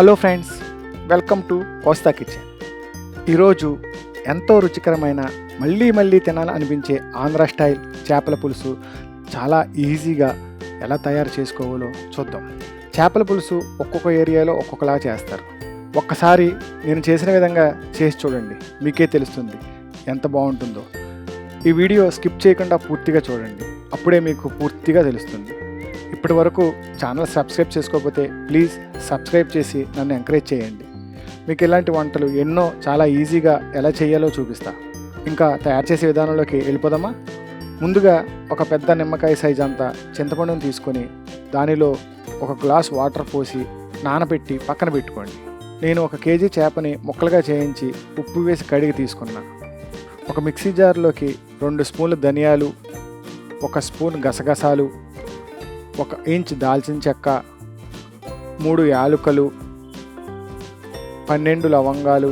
Hello friends welcome to Kosta kitchen. ఈరోజు ఎంతో రుచికరమైన మళ్ళీ మళ్ళీ తినాలని అనిపించే ఆంధ్ర స్టైల్ చేపల పులుసు చాలా ఈజీగా ఎలా తయారు చేసుకోవాలో చూద్దాం. చేపల పులుసు ఒక్కొక్క ఏరియాలో ఒక్కొక్కలా చేస్తారు. ఒక్కసారి నేను చేసిన విధంగా చేసి చూడండి మీకే తెలుస్తుంది ఎంత బాగుంటుందో. ఈ వీడియో స్కిప్ చేయకుండా పూర్తిగా చూడండి అప్పుడే మీకు పూర్తిగా తెలుస్తుంది. ఇప్పటి వరకు ఛానల్ సబ్స్క్రైబ్ చేసుకోకపోతే ప్లీజ్ సబ్స్క్రైబ్ చేసి నన్ను ఎంకరేజ్ చేయండి. మీకు ఇలాంటి వంటలు ఎన్నో చాలా ఈజీగా ఎలా చేయాలో చూపిస్తా. ఇంకా తయారు చేసే విధానంలోకి వెళ్ళిపోదామా? ముందుగా ఒక పెద్ద నిమ్మకాయ సైజ్ అంతా చింతపండును తీసుకొని దానిలో ఒక గ్లాస్ వాటర్ పోసి నానబెట్టి పక్కన పెట్టుకోండి. నేను ఒక కేజీ చేపని ముక్కలుగా చేయించి ఉప్పు వేసి కడిగి తీసుకున్నా. ఒక మిక్సీ జార్లోకి రెండు స్పూన్లు ధనియాలు ఒక స్పూన్ గసగసాలు ఒక ఇంచ్ దాల్చిన చెక్క మూడు యాలుకలు పన్నెండు లవంగాలు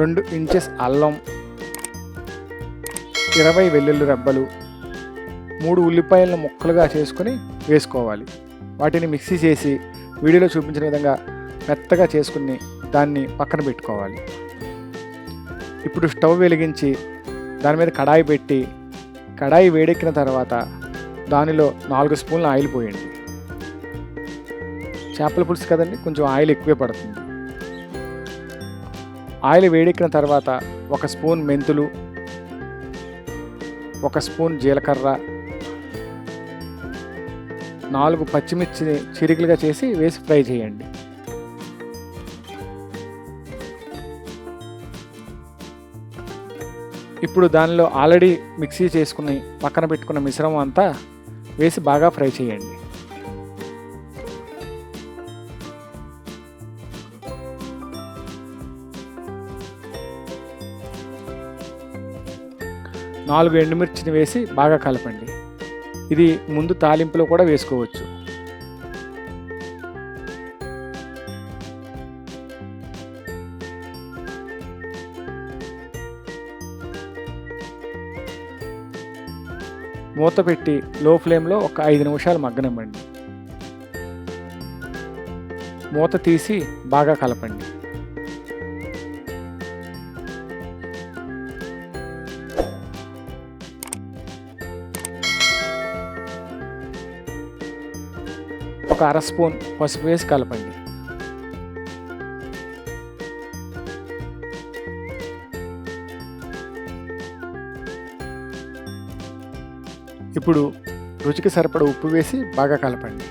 రెండు ఇంచెస్ అల్లం ఇరవై వెల్లుల్లి రెబ్బలు మూడు ఉల్లిపాయలను ముక్కలుగా చేసుకొని వేసుకోవాలి. వాటిని మిక్సీ చేసి వీడియోలో చూపించిన విధంగా మెత్తగా చేసుకుని దాన్ని పక్కన పెట్టుకోవాలి. ఇప్పుడు స్టవ్ వెలిగించి దాని మీద కడాయి పెట్టి కడాయి వేడెక్కిన తర్వాత దానిలో నాలుగు స్పూన్ల ఆయిల్ పోయండి. చేపల పులుసు కదండి కొంచెం ఆయిల్ ఎక్కువే పడుతుంది. ఆయిల్ వేడెక్కిన తర్వాత ఒక స్పూన్ మెంతులు ఒక స్పూన్ జీలకర్ర నాలుగు పచ్చిమిర్చిని చిరికలుగా చేసి వేసి ఫ్రై చేయండి. ఇప్పుడు దానిలో ఆల్రెడీ మిక్సీ చేసుకుని పక్కన పెట్టుకున్న మిశ్రమం అంతా వేసి బాగా ఫ్రై చేయండి. నాలుగు ఎండుమిర్చిని వేసి బాగా కలపండి. ఇది ముందు తాలింపులో కూడా వేసుకోవచ్చు. మూత పెట్టి లో ఫ్లేమ్లో ఒక ఐదు నిమిషాలు మగ్గనివ్వండి. మూత తీసి బాగా కలపండి. ఒక అర స్పూన్ పసుపు వేసి కలపండి. ఇప్పుడు రుచికి సరిపడ ఉప్పు వేసి బాగా కలపండి.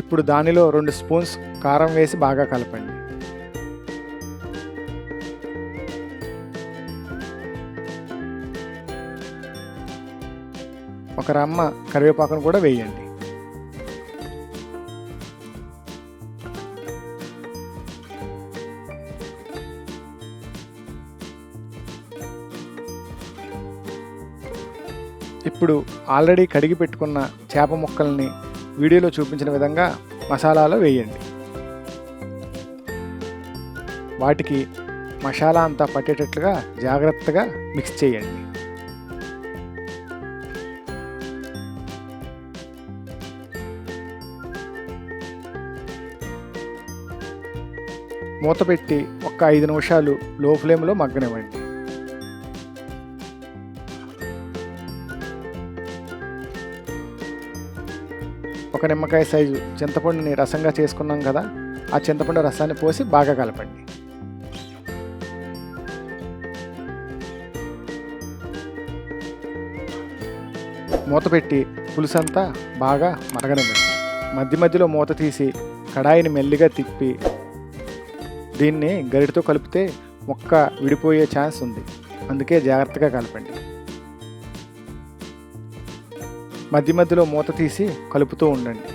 ఇప్పుడు దానిలో రెండు స్పూన్స్ కారం వేసి బాగా కలపండి. ఒక రమ్మ కరివేపాకును కూడా వేయండి. ఇప్పుడు ఆల్రెడీ కడిగి పెట్టుకున్న చేప ముక్కల్ని వీడియోలో చూపించిన విధంగా మసాలాలో వేయండి. వాటికి మసాలా అంతా పట్టేటట్లుగా జాగ్రత్తగా మిక్స్ చేయండి. మూత పెట్టి ఒక ఐదు నిమిషాలు లో ఫ్లేమ్లో మగ్గనివ్వండి. ఒక నిమ్మకాయ సైజు చింతపండుని రసంగా చేసుకున్నాం కదా ఆ చింతపండు రసాన్ని పోసి బాగా కలపండి. మూత పెట్టి పులుసంతా బాగా మరగనివ్వండి. మధ్య మధ్యలో మూత తీసి కడాయిని మెల్లిగా తిప్పి దీన్ని గరిటతో కలిపితే మొక్క విడిపోయే ఛాన్స్ ఉంది. అందుకే జాగ్రత్తగా కలపండి. మధ్య మధ్యలో మూత తీసి కలుపుతూ ఉండండి.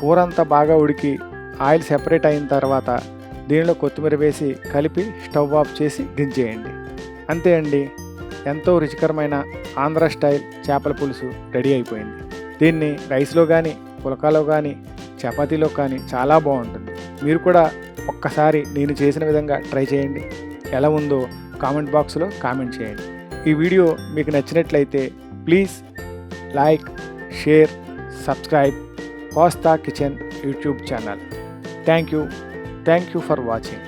కూర అంతా బాగా ఉడికి ఆయిల్ సెపరేట్ అయిన తర్వాత దీనిలో కొత్తిమీర వేసి కలిపి స్టవ్ ఆఫ్ చేసి దించేయండి. అంతే అండి ఎంతో రుచికరమైన ఆంధ్ర స్టైల్ చేపల పులుసు రెడీ అయిపోయింది. దీన్ని రైస్లో కానీ పులకాలో కానీ చపాతీలో కానీ చాలా బాగుంటుంది. మీరు కూడా ఒక్కసారి నేను చేసిన విధంగా ట్రై చేయండి. ఎలా ఉందో కామెంట్ బాక్స్లో కామెంట్ చేయండి. ఈ వీడియో మీకు నచ్చినట్లయితే please like share subscribe Kosta kitchen YouTube channel. Thank you. Thank you for watching.